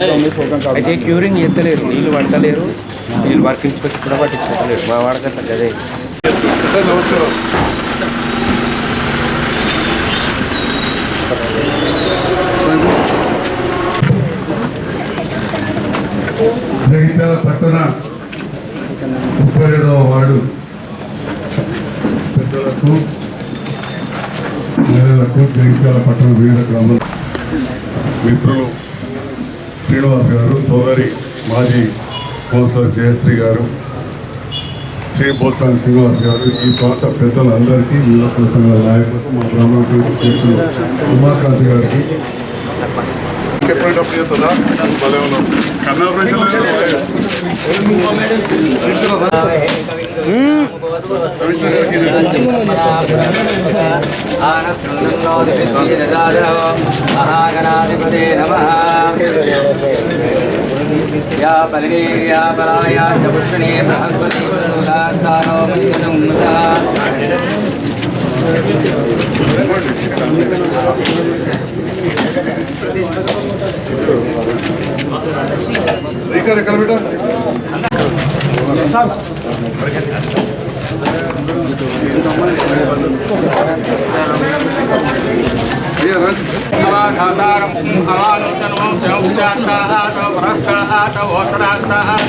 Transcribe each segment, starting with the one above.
అయితే క్యూరింగ్ ఎత్తలేరు నీళ్ళు పడతలేరు వీళ్ళు వర్క్ ఇన్స్పెక్టర్ కూడా పట్టించుకోవట్లేరు మా వాడకట్ల అదే జగిత్యాల పట్టణ ముప్పై ఐదవ వార్డు పెద్దలకు మహిళలకు జగిత్యాల పట్టణ వివిధ గ్రామాల మిత్రులు శ్రీనివాస్ గారు సోదరి మాజీ కౌన్సిలర్ జయశ్రీ గారు శ్రీ బోత్సాని శ్రీనివాస్ గారు ఈ ప్రాంత పెద్దలందరికీ వివిధ సంఘాల నాయకులకు మా బ్రాహ్మణ సంఘ అధ్యక్షులు ఉమాకాంతి గారికి ఎప్పుడైనప్పుడు చేస్తుందా భలే ఉన్నాం కన్నా మహాగణాధిపతే నమ యా బలిగే యా బలాయ చ పుష్ణే బృహస్పతి స్పీకర్ ఎక్కడ బిడ్డ? ఏ రండి. అవాధారం అవాలోచనో సంఖ్యాస్తాహాత పురస్తాహాత ఓత్తరాస్తాహాత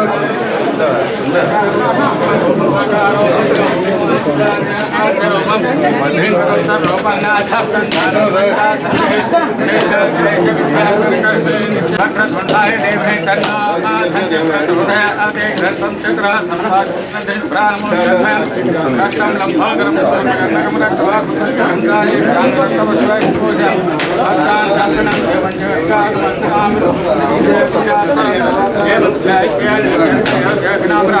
ఏం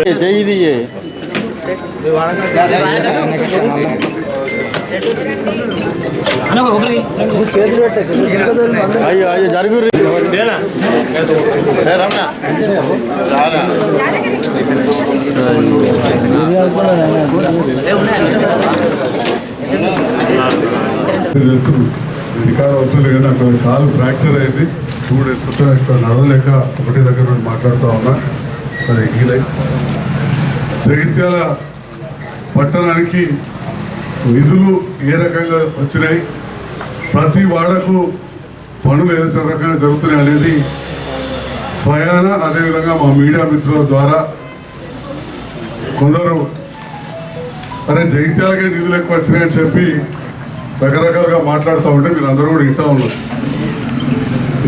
భావి భావి సంతాంతం ఓం తెలుసు. రికార్డ్ అవసరం లేదు కానీ అక్కడ కాలు ఫ్రాక్చర్ అయింది. టూ డేస్ ఇక్కడ నడవలేక ఒకటి దగ్గర నుండి మాట్లాడుతూ ఉన్నా. అది జగిత్యాల పట్టణానికి నిధులు ఏ రకంగా వచ్చినాయి? ప్రతి వాడకు పనులు ఏ రకంగా జరుగుతున్నాయి అనేది స్వయాన అదేవిధంగా మా మీడియా మిత్రుల ద్వారా కొందరు అరే జగిత్యాలకే నిధులు ఎక్కువ వచ్చినాయని చెప్పి రకరకాలుగా మాట్లాడుతూ ఉంటే మీరు అందరూ కూడా ఇంటా ఉన్నారు.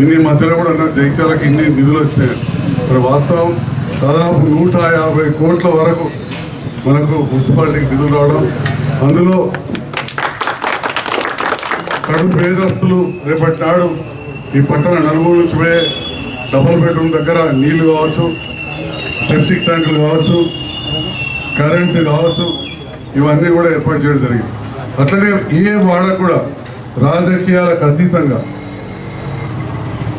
ఇన్ని మధ్యలో కూడా అన్నారు జగిత్యాలకి ఇన్ని నిధులు వచ్చినాయి. మరి వాస్తవం దాదాపు నూట యాభై కోట్ల వరకు మనకు మున్సిపాలిటీకి నిధులు రావడం అందులో కడు పేదస్తులు రేపటి నాడు ఈ పట్టణ నలుగురు నుంచి పోయే డబుల్ బెడ్రూమ్ దగ్గర నీళ్ళు కావచ్చు సెప్టిక్ ట్యాంకులు కావచ్చు కరెంటు కావచ్చు ఇవన్నీ కూడా ఏర్పాటు చేయడం జరిగింది. అట్లనే ఏ వాడ కూడా రాజకీయాలకు అతీతంగా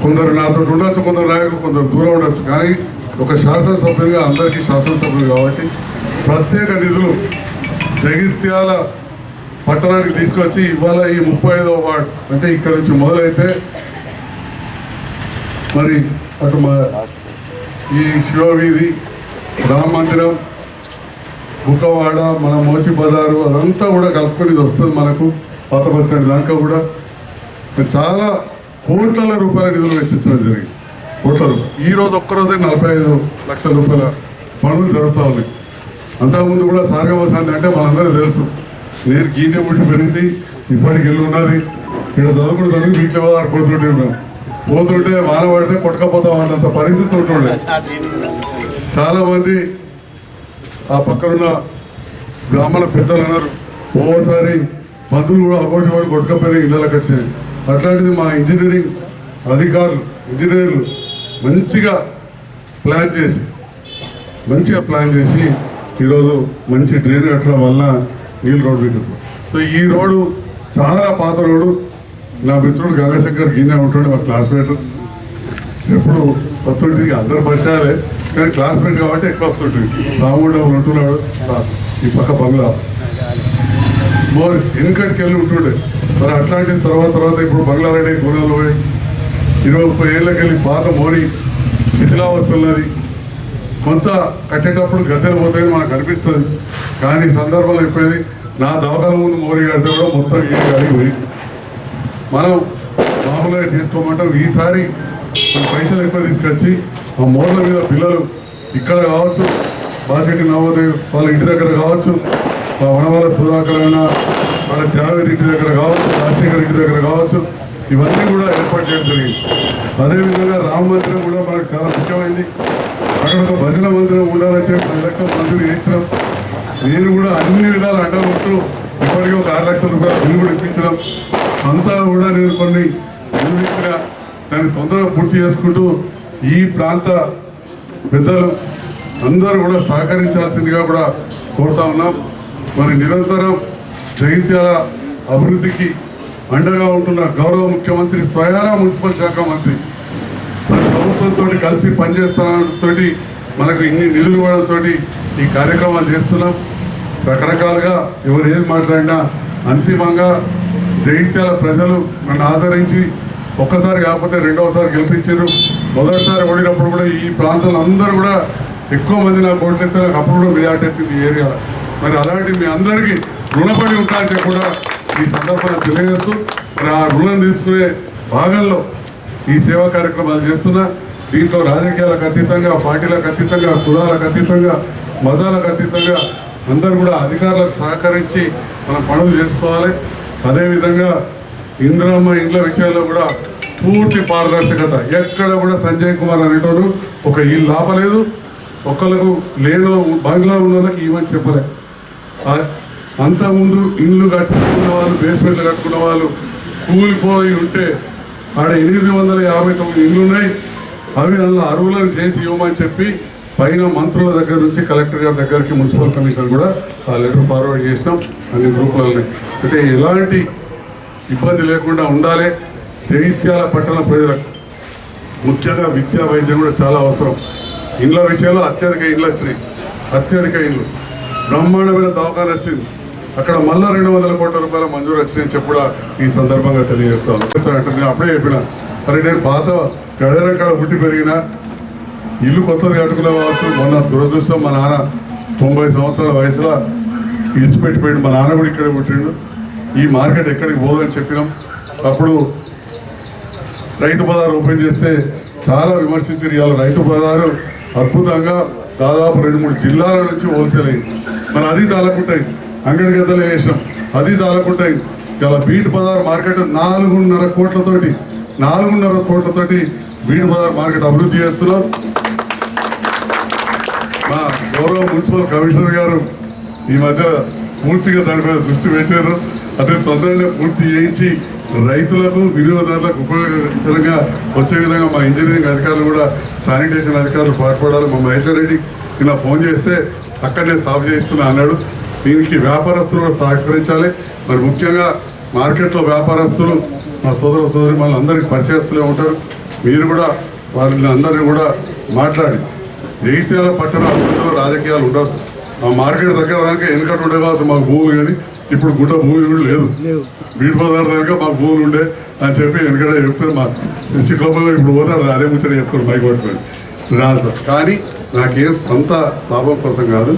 కొందరు నాతో ఉండొచ్చు కొందరు నాయకులు కొందరు దూరం ఉండొచ్చు కానీ ఒక శాసనసభ్యులుగా అందరికీ శాసనసభ్యులు కాబట్టి ప్రత్యేక నిధులు జగిత్యాల పట్టణానికి తీసుకొచ్చి ఇవాళ ఈ ముప్పై ఐదవ వార్డ్ అంటే ఇక్కడ నుంచి మొదలైతే మరి అటు మా ఈ శివవీధి రామ మందిరం బుక్కవాడ మన మోచి బజారు అదంతా కూడా కలుపుకొని వస్తుంది మనకు. పాత బస్ స్టాండ్ దాంట్లో కూడా. చాలా కోట్ల రూపాయల నిధులు వెచ్చించడం జరిగింది. కోట్ల ఈ రోజు ఒక్కరోజే నలభై ఐదు లక్షల రూపాయల పనులు జరుగుతూ ఉన్నాయి. అంతకుముందు కూడా సార్గమసాంతి అంటే మనందరూ తెలుసు. నేను గీతే పుట్టి పెరిగింది ఇప్పటికి ఇల్లు ఉన్నది. ఇక్కడ చదువుకుంటాను వీటిలో వారు పోతుంటే మేము పోతుంటే వాన పడితే కొట్టకపోతాం అన్నంత పరిస్థితి ఉంటుండే. చాలామంది ఆ పక్కనున్న బ్రాహ్మణ పెద్దలు అన్నారు ఓసారి మందులు కూడా అబౌట్ కూడా కొట్టుకపోయి ఇళ్ళకి వచ్చినాయి అట్లాంటిది మా ఇంజనీరింగ్ అధికారులు ఇంజనీర్లు మంచిగా ప్లాన్ చేసి మంచిగా ప్లాన్ చేసి ఈరోజు మంచి డ్రైన్ కట్టడం వల్ల నీళ్ళు రోడ్డు వికసం సో ఈ రోడ్డు చాలా పాత రోడ్డు. నా మిత్రుడు గంగాశంకర్ గిన్నె ఉంటుండే మా క్లాస్మేట్ ఎప్పుడు వస్తుంటే అందరు పరిచయాలే. కానీ క్లాస్మేట్ కాబట్టి ఎక్కువ వస్తుంటుంది. రాముడు ఉంటున్నాడు. ఈ పక్క బంగ్లా. మోర్ వెనుకటికి వెళ్ళి ఉంటుండే. మరి అట్లాంటి తర్వాత తర్వాత ఇప్పుడు బంగ్లా రెడీ గుణాలు పోయి ఇరవై ముప్పై ఏళ్ళకెళ్ళి వెళ్ళి పాత మోరి శిథిలావస్తున్నది కొంత కట్టేటప్పుడు గద్దెలు పోతాయని మనకు అనిపిస్తుంది. కానీ ఈ సందర్భంలో చెప్పేది నా దవాఖాన ముందు మోరీ కడితే కూడా మొత్తం ఈ గాడికి పోయింది. మనం మామూలుగా తీసుకోమంటాం. ఈసారి మన పైసలు ఎక్కువ తీసుకొచ్చి ఆ మోర్ల మీద పిల్లలు ఇక్కడ కావచ్చు బాసెట్టి నవోదయం వాళ్ళ ఇంటి దగ్గర కావచ్చు మా వనవాల సుధాకర్ అయినా వాళ్ళ జావేద్ ఇంటి దగ్గర కావచ్చు రాజశేఖర్ ఇంటి దగ్గర కావచ్చు ఇవన్నీ కూడా ఏర్పాటు చేయడం జరిగింది. అదేవిధంగా రామ మందిరం కూడా మనకు చాలా ముఖ్యమైంది. అక్కడ ఒక భజన మందిరం ఉండాలని చెప్పి పది లక్షల మందిని ఇచ్చినాం నేను కూడా అన్ని విధాలు అంటూ ఇప్పటికీ ఒక ఆరు లక్షల రూపాయలు బిల్లు కూడా ఇప్పించడం సొంత కూడా నేను కొన్ని నిర్మించిన దాన్ని తొందరగా పూర్తి చేసుకుంటూ ఈ ప్రాంత పెద్దలు అందరూ కూడా సహకరించాల్సిందిగా కూడా కోరుతా ఉన్నాం. మరి నిరంతరం జగిత్యాల అభివృద్ధికి అండగా ఉంటున్న గౌరవ ముఖ్యమంత్రి స్వయానా మున్సిపల్ శాఖ మంత్రి. మన ప్రభుత్వంతో కలిసి పనిచేస్తానంతో మనకు ఇన్ని నిధులు ఇవ్వడంతో ఈ కార్యక్రమాలు చేస్తున్నాం. రకరకాలుగా ఎవరు ఏది మాట్లాడినా అంతిమంగా జగిత్యాల ప్రజలు నన్ను ఆదరించి ఒక్కసారి కాకపోతే రెండవసారి గెలిపించారు. మొదటిసారి ఓడినప్పుడు కూడా ఈ ప్రాంతంలో అందరూ కూడా ఎక్కువ మంది నాకు ఓట్లెత్తే నాకు అప్పుడు కూడా మెజార్టీ వచ్చింది ఈ ఏరియాలో. మరి అలాంటి మీ అందరికీ రుణపడి ఉంటారంటే కూడా ఈ సందర్భంగా తెలియజేస్తూ మరి ఆ రుణం తీసుకునే భాగంలో ఈ సేవా కార్యక్రమాలు చేస్తున్నా దీంట్లో రాజకీయాలకు అతీతంగా పార్టీలకు అతీతంగా కులాలకు అతీతంగా మతాలకు అతీతంగా అందరూ కూడా అధికారులకు సహకరించి మనం పనులు చేసుకోవాలి. అదేవిధంగా ఇంద్రమ్మ ఇండ్ల విషయంలో కూడా పూర్తి పారదర్శకత. ఎక్కడ కూడా సంజయ్ కుమార్ అనేటోడు ఒక ఇల్లు ఆపలేదు ఒకళ్ళకు లేని బంగ్లా ఉన్న వాళ్ళకి ఇవ్వని చెప్పలే అంతకుముందు ఇల్లు కట్టుకున్న వాళ్ళు బేస్మెంట్లు కట్టుకున్న వాళ్ళు కూలిపోయి ఉంటే ఆడ ఎనిమిది వందల యాభై తొమ్మిది ఇండ్లు ఉన్నాయి అవి అందులో అరువులను చేసి ఇవ్వమని చెప్పి పైన మంత్రుల దగ్గర నుంచి కలెక్టర్ గారి దగ్గరికి మున్సిపల్ కమిషనర్ కూడా ఆ లెటర్ ఫార్వర్డ్ చేసినాం. అన్ని గ్రూపులని అంటే ఎలాంటి ఇబ్బంది లేకుండా ఉండాలి. జగిత్యాల పట్టణ ప్రజలకు ముఖ్యంగా విద్యా వైద్యం కూడా చాలా అవసరం. ఇండ్ల విషయంలో అత్యధిక ఇండ్లు వచ్చినాయి. అత్యధిక ఇండ్లు. బ్రహ్మాండమైన దవాఖాన వచ్చింది. అక్కడ మళ్ళా రెండు వందల కోట్ల రూపాయల మంజూరు వచ్చినాయని చెప్పి కూడా ఈ సందర్భంగా తెలియజేస్తాను. అంటే నేను అప్పుడే చెప్పిన మరి నేను పాత గడరక్కడ పుట్టి పెరిగిన ఇల్లు కొత్తది కట్టుకునేవచ్చు మొన్న దురదృష్టం మా నాన్న తొంభై సంవత్సరాల వయసులో ఇడిచిపెట్టిపోయిండు. మా నాన్న కూడా ఇక్కడే పుట్టిండు. ఈ మార్కెట్ ఎక్కడికి పోదని చెప్పినాం. అప్పుడు రైతు బజార్ ఓపెన్ చేస్తే చాలా విమర్శించారు. ఇవాళ రైతు బజారు అద్భుతంగా దాదాపు రెండు మూడు జిల్లాల నుంచి హోల్సేల్ అయింది. మరి అది చాలకుంటాయి అంగడి గద్దలు వేసాం అది చాలకుంటాయి ఇలా బీట్ బజార్ మార్కెట్ నాలుగున్నర కోట్లతోటి నాలుగున్నర కోట్లతోటి బీట్ బజార్ మార్కెట్ అభివృద్ధి చేస్తున్నాం మా గౌరవ మున్సిపల్ కమిషనర్ గారు ఈ మధ్య పూర్తిగా దాని మీద దృష్టి పెట్టారు. అదే తొందరగా పూర్తి చేయించి రైతులకు వినియోగదారులకు ఉపయోగకరంగా వచ్చే విధంగా మా ఇంజనీరింగ్ అధికారులు కూడా శానిటేషన్ అధికారులు పాటుపడాలి. మా మహేశ్వర్ రెడ్డి ఇలా ఫోన్ చేస్తే అక్కడనే సాఫ్ చేయిస్తున్నా అన్నాడు. దీనికి వ్యాపారస్తులు కూడా సహకరించాలి. మరి ముఖ్యంగా మార్కెట్లో వ్యాపారస్తులు మా సోదర సోదరి మళ్ళీ అందరికీ పరిచయస్తులే ఉంటారు. మీరు కూడా వారిని అందరినీ కూడా మాట్లాడి జగిత్యాల పట్టణ అభివృద్ధిలో రాజకీయాలు ఉండవు మా మార్కెట్ దగ్గర దాకా వెనుకట ఉండే కావచ్చు మాకు భూమి కానీ ఇప్పుడు గుడ్డ భూమి కూడా లేదు బీట్ బజార్ దాకా మాకు భూములు ఉండే అని చెప్పి వెనకడే చెప్తే మా చిక్కులో ఇప్పుడు పోతాడు అదే ముచ్చట చెప్తాడు మైక్ పట్టుకొని. రాదు సార్ కానీ నాకేం సొంత లాభం కోసం కాదు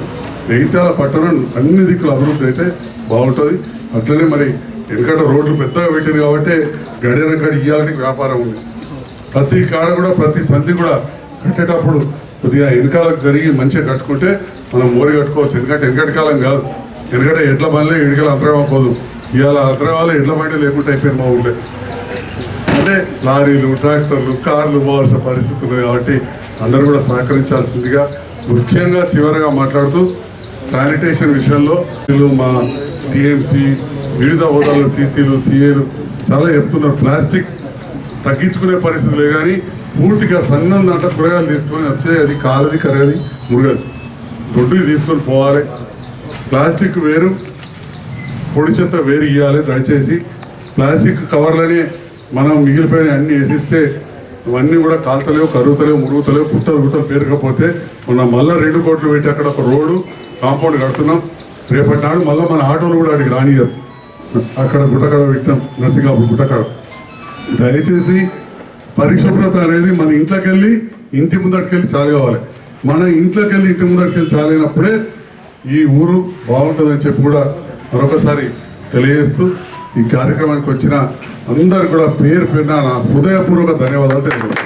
జగిత్యాల పట్టణం అన్ని దిక్కులు అభివృద్ధి అయితే బాగుంటుంది. అట్లనే మరి ఎందుకంటే రోడ్లు పెద్దగా పెట్టింది కాబట్టి గడియారం కాడ ఇయ్యాలని వ్యాపారం ఉంది. ప్రతి కాడ కూడా ప్రతి సంధి కూడా కట్టేటప్పుడు కొద్దిగా వెనకాలకు జరిగి మంచిగా కట్టుకుంటే మనం మోరి కట్టుకోవచ్చు. ఎందుకంటే వెనకటి కాలం కాదు. ఎందుకంటే ఎడ్ల బండ్లే ఎడికలు అంతరం పోదు. ఇవాళ అంతరం ఎడ్ల బండి లేకుండా అయిపోయింది మా ఊళ్ళో అంటే లారీలు ట్రాక్టర్లు కార్లు పోవాల్సిన పరిస్థితులు కాబట్టి అందరూ కూడా సహకరించాల్సిందిగా ముఖ్యంగా చివరగా మాట్లాడుతూ శానిటేషన్ విషయంలో మా టీఎంసీ వివిధ హోదాల్లో సీసీలు సీఏలు చాలా చెప్తున్నారు. ప్లాస్టిక్ తగ్గించుకునే పరిస్థితి లేదు కానీ పూర్తిగా సన్నం దాంట్లో కూరగాయలు తీసుకొని వచ్చే అది కాలది కరగది మురగదు. దొడ్డుకి తీసుకొని పోవాలి. ప్లాస్టిక్ వేరు పొడి చెత్త వేరు ఇవ్వాలి దయచేసి. ప్లాస్టిక్ కవర్లనే మనం మిగిలిపోయిన అన్ని వేసిస్తే ఇవన్నీ కూడా కాల్తలేవు కరుగుతలేవు మురుగుతలేవు పుట్టలు గుట్టలు పేరుకపోతే మన మళ్ళీ రెండు కోట్లు పెట్టి అక్కడ ఒక రోడ్డు కాంపౌండ్ కడుతున్నాం. రేపటి నాడు మళ్ళీ మన ఆటోలు కూడా అడిగి రానియరు అక్కడ గుట్టకడ పెట్టాం నర్సింగాపూర్ గుట్టకడ. దయచేసి పరిశుభ్రత అనేది మన ఇంట్లోకి వెళ్ళి ఇంటి ముందటికెళ్ళి చాలు కావాలి. మన ఇంట్లోకి వెళ్ళి ఇంటి ముందటికెళ్ళి చాలైనప్పుడే ఈ ఊరు బాగుంటుందని చెప్పి కూడా మరొకసారి తెలియజేస్తూ ఈ కార్యక్రమానికి వచ్చిన అందరు కూడా పేరు పేరున నా హృదయపూర్వక ధన్యవాదాలు తెలియజేస్తాను